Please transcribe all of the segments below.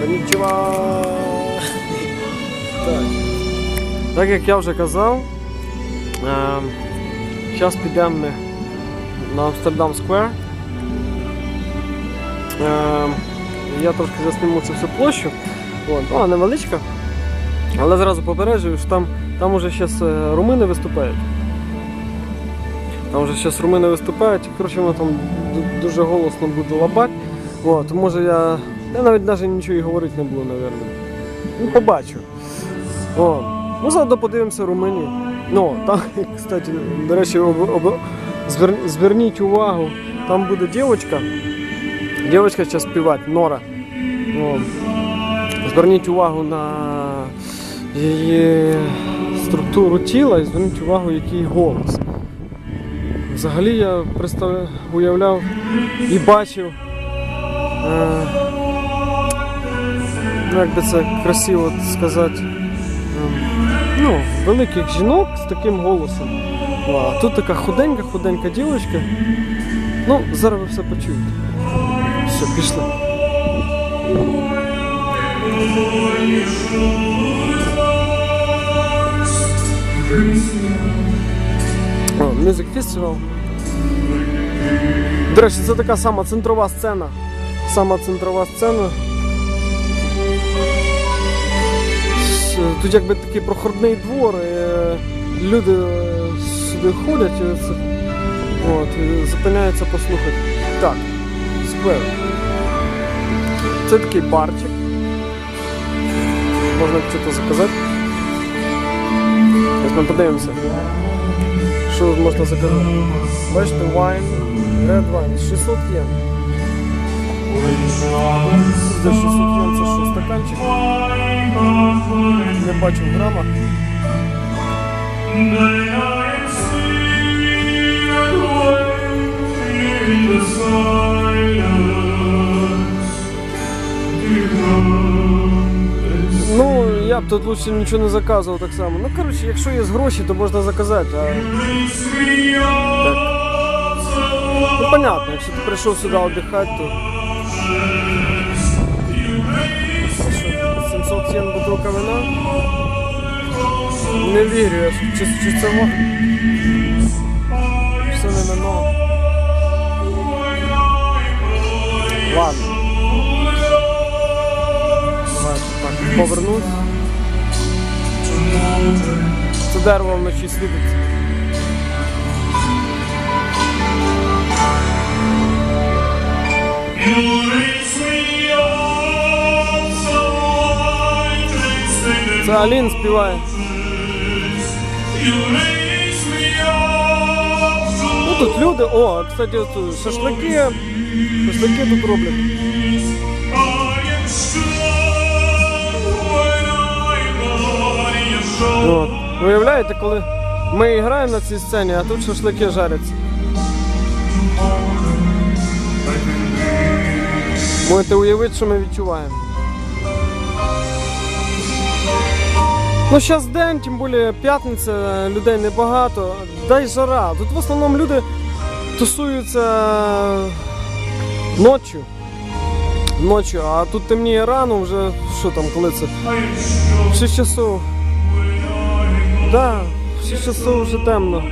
Конічева. Так. так як я вже казав, зараз підемо ми на Амстердам Сквер. Е, я трошки засніму цю всю площу. Вона невеличка. Але зразу попереджую, що там, там уже зараз румини виступають. Там вже зараз румини виступають, і коротше воно там дуже голосно буде лапати. Може я. Я навіть навіть нічого і говорити не буду, напевно. Ну, побачу. О. Ну, заодно подивимося Румунію. Ну, там, кстати, до речі, об, об, звер, зверніть увагу, там буде дівчинка. Дівчинка зараз співати, Нора. О. Зверніть увагу на її структуру тіла і зверніть увагу, який голос. Взагалі я представляв, уявляв і бачив, е, ну, як би це красиво сказати, е, ну, великих жінок з таким голосом. А тут така худенька-худенька дівчинка. Ну, зараз ви все почуєте. Все, пішли. Music Festival. До речі, це така сама центрова сцена. Сама центрова сцена. Тут якби такий проходний двор, і е, люди е, сюди ходять і, це, от, і зупиняються послухати. Так, сквер. Це такий барчик. Можна щось заказати. Ось ми подивимося. Що можна заказати? Бачите, вайн, red wine, 600 єн. За 600 єн це що, стаканчик? Не бачу в грамах. Ну, я б тут лучше нічого не заказував так само. Ну, коротше, якщо є гроші, то можна заказати. А... Так. Ну, понятно, якщо ти прийшов сюди віддихати, то. 700 бутилка вина? Не вірю, я чи, чи во? Все не вино. Ладно. Давайте так, повернусь. Це дерево вночі світиться. Це Алін співає. Ну тут люди, о, кстати, шашлики. Шашлики тут роблять. От. Виявляєте, коли ми граємо на цій сцені, а тут шашлики жаряться. Можете уявити, що ми відчуваємо. Ну, зараз день, тим більше п'ятниця, людей небагато, дай жара. Тут в основному люди тусуються ночі. Ночі, а тут темніє рано, вже що там, коли це? 6 часов. Да, в 6 часов вже темно.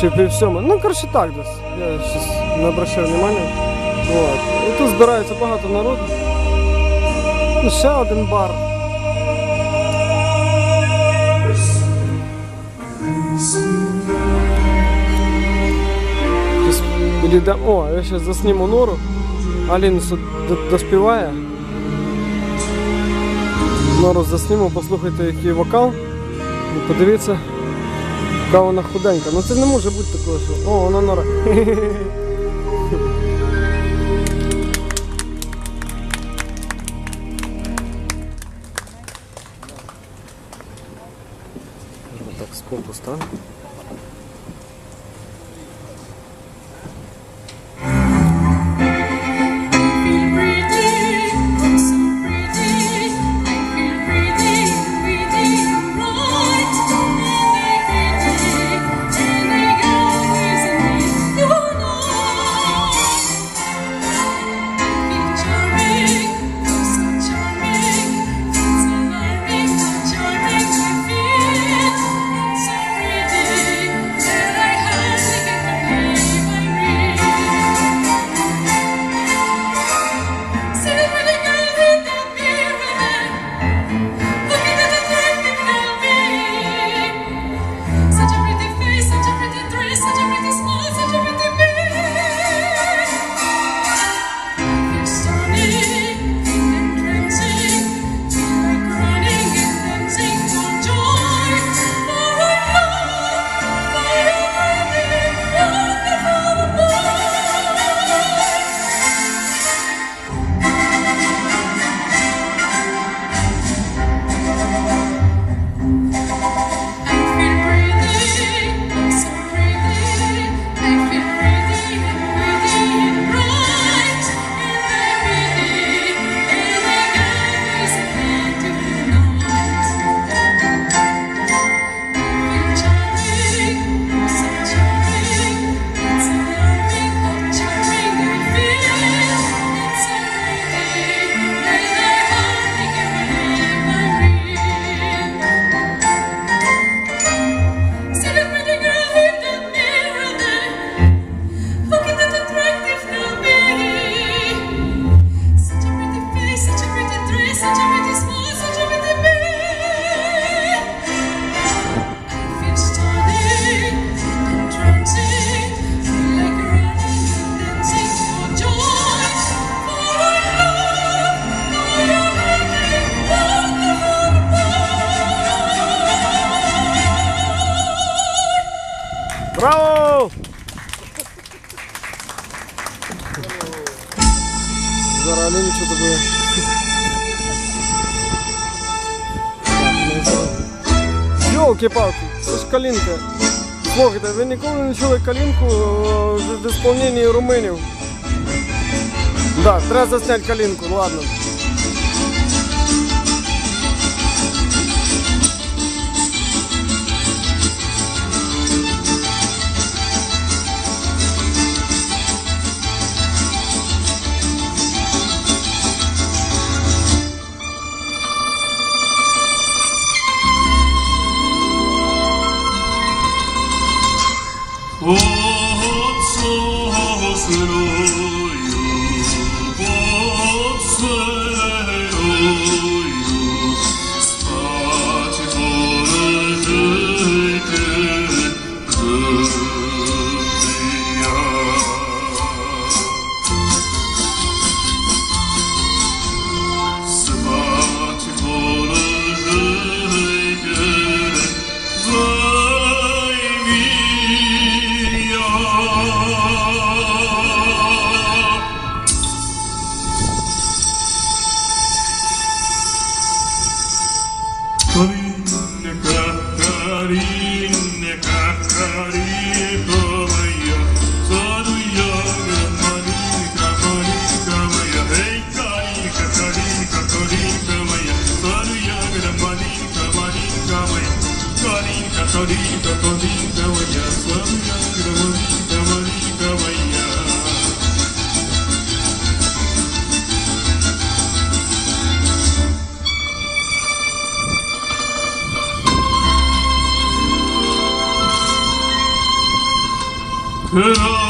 Чи пів сьоми. Ну, коротше так десь. Я щось не обращав внимання. От. І тут збирається багато народу. Ну, ще один бар. Щас да... О, я сейчас засниму нору. Алину доспіває. Нору засніму, послухайте, який вокал. І подивіться, яка вона худенька. Ну це не може бути такого, що. О, вона нора. так взагалі нічого тобі. Йолки-палки, це ж калінка. Слухайте, ви ніколи не чули калінку е, в, исполнении румунів? Да, треба засняти калінку, ладно. 恐ろ Oh.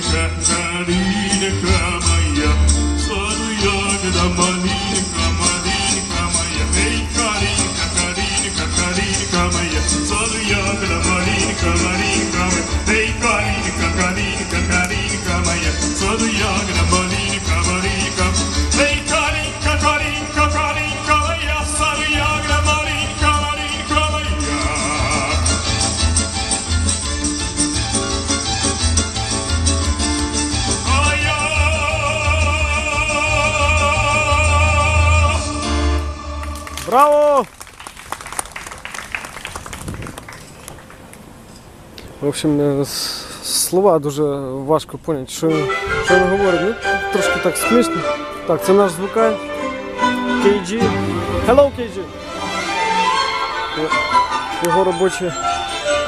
Catarina, Catarina, В общем, е, слова дуже важко поняти, що, що він говорить. Ну, трошки так смішно. Так, це наш звукар. KG. Hello, KG! Його- робоче,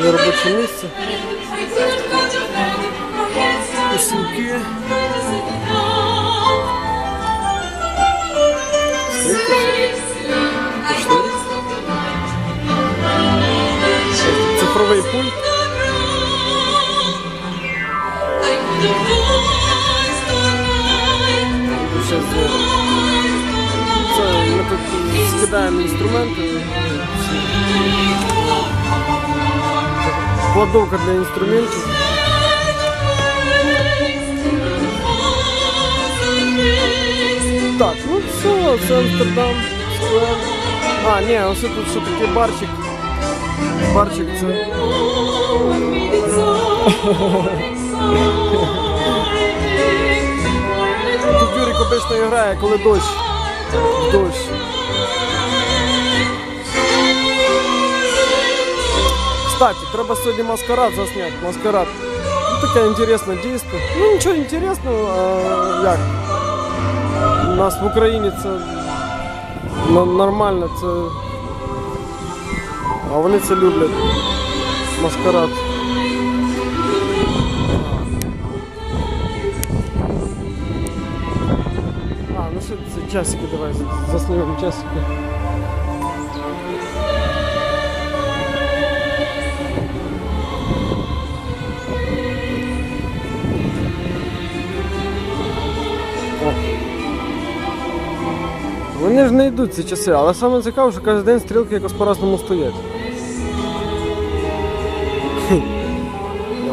його робоче місце. Цифровий пульт. Ще з- Це ми тут скидаємо інструменти. Кладовка для інструментів. Так, ну все, це Амстердам, сквер. А, ні, ось тут ще такий барчик. Барчик це. Тут Юрик обично грає, коли дощ. Дощ. Кстати, треба сьогодні маскарад засняти. Маскарад. Ну, таке інтересне дійство. Ну нічого інтересного, а як. У нас в Україні це нормально, це. А вони це люблять. Маскарад. часики давай, за сливом часики. Вони ж не йдуть ці часи, але саме цікаво, що кожен день стрілки якось по-разному стоять.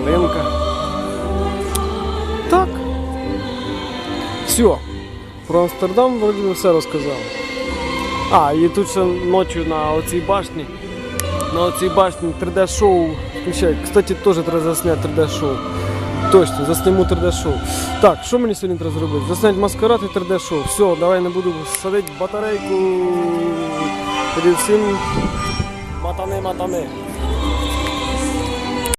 Ялинка. Так. Все. Про Амстердам вроді би все розказав. А, і тут ще ночі на оцій башні. На оцій башні 3D-шоу. включай. Кстати, теж треба засняти 3D-шоу. Точно, засніму 3D-шоу. Так, що мені сьогодні треба зробити? Засняти маскарад і 3D-шоу. Все, давай не буду садити батарейку. Тоді всім матани, матани.